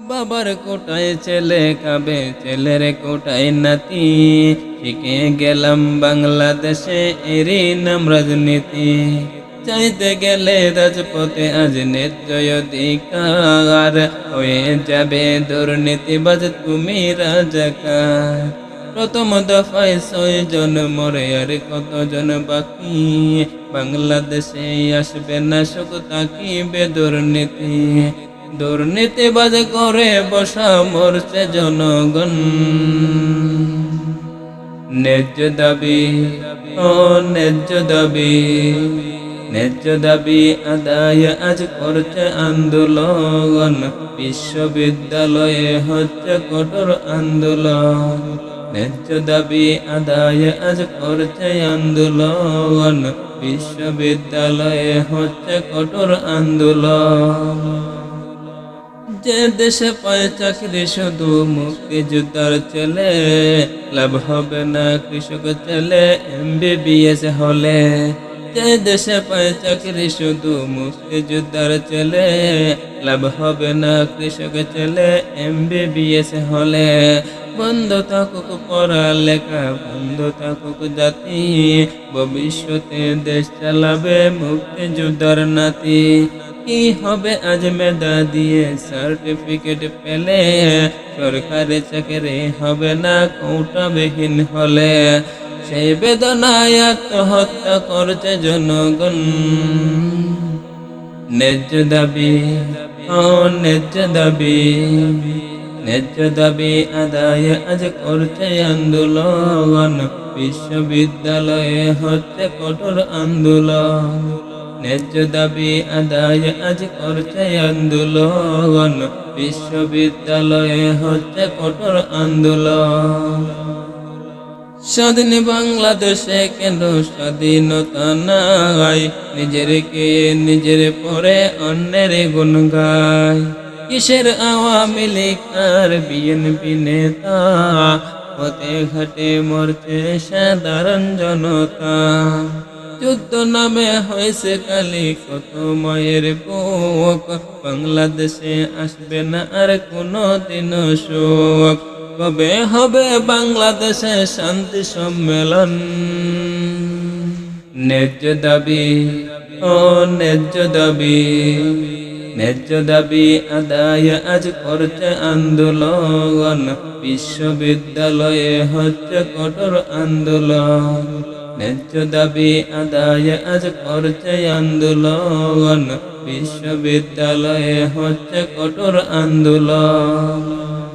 বাবার কোটায় ছেলে কাবে, ছেলের কোটায় নাতি। শিখে গেলাম বাংলাদেশে এরই নাম রাজনীতি। চাইতে গেলে রাজপথে আজ ন্যায্য অধিকার। হয়ে যাবে দুর্নীতিবাজ, তুমি রাজাকার। প্রথম দফায় ছয় জন মরে আর কতজন বাকি? বাংলাদেশে আসবে না সুখ তাকিবে দুর্নীতি? দুর্নীতিবাজ করে বসা মরছে জনগণ। ন্যায্য দাবি ও ন্যায্য দাবি ন্যায্য দাবি আদায় আজ করছে আন্দোলন। বিশ্ববিদ্যালয়ে হচ্ছে কঠোর আন্দোলন। ন্যায্য দাবি আদায় আজ করছে আন্দোলন। বিশ্ববিদ্যালয়ে হচ্ছে কঠোর আন্দোলন। যে দেশে পায় চাকরি শুধু মুক্তিযোদ্ধার ছেলে, লাভ হবে না কৃষক ছেলে, এমবিবিএস হলে। যে দেশে পায় চাকরি শুধু মুক্তিযোদ্ধার ছেলে, লাভ হবে না কৃষক ছেলে, এমবিবিএস হলে। বন্ধ থাকুক পড়ালেখা, বন্ধ থাকুক জাতি, ভবিষ্যতে দেশ চালাবে মুক্তিযোদ্ধার নাতি। কি হবে আজ মেধা দিয়ে সার্টিফিকেট পেলে? সরকারি চাকরি হবে না, কৌটাবিহীন হলে। সেই বেদনায় আত্মহত্যা করছে জনগণ। ন্যায্য দাবি ন্যায্য দাবি। ন্যায্য দাবি আদায় আজ করছে আন্দোলন। বিশ্ববিদ্যালয়ে হচ্ছে কঠোর আন্দোলন। ন্যায্য দাবি আদায় আজ করছে আন্দোলন। বিশ্ববিদ্যালয়ে হচ্ছে কঠোর আন্দোলন। স্বাধীন বাংলাদেশে কেন স্বাধীনতা নাই? নিজের কে নিজের পরে অন্যের গুণ গায়? কিসের আওয়ামী লীগ আর বিএনপি নেতা? পথে ঘাটে মরছে সাধারণ জনতা। যুদ্ধ নামে হয়েছে কালি কত মায়ের বুক। বাংলাদেশে আসবে না আর কোনো দিন শোক কবে হবে বাংলাদেশে শান্তি সম্মেলন? ন্যায্য দাবি ও ন্যায্য দাবি ন্যায্য দাবি আদায় আজ করছে আন্দোলন। বিশ্ববিদ্যালয়ে হচ্ছে কঠোর আন্দোলন। ন্যায্য দাবি আদায় আজ করছে আন্দোলন। বিশ্ববিদ্যালয়ে হচ্ছে কঠোর আন্দোলন।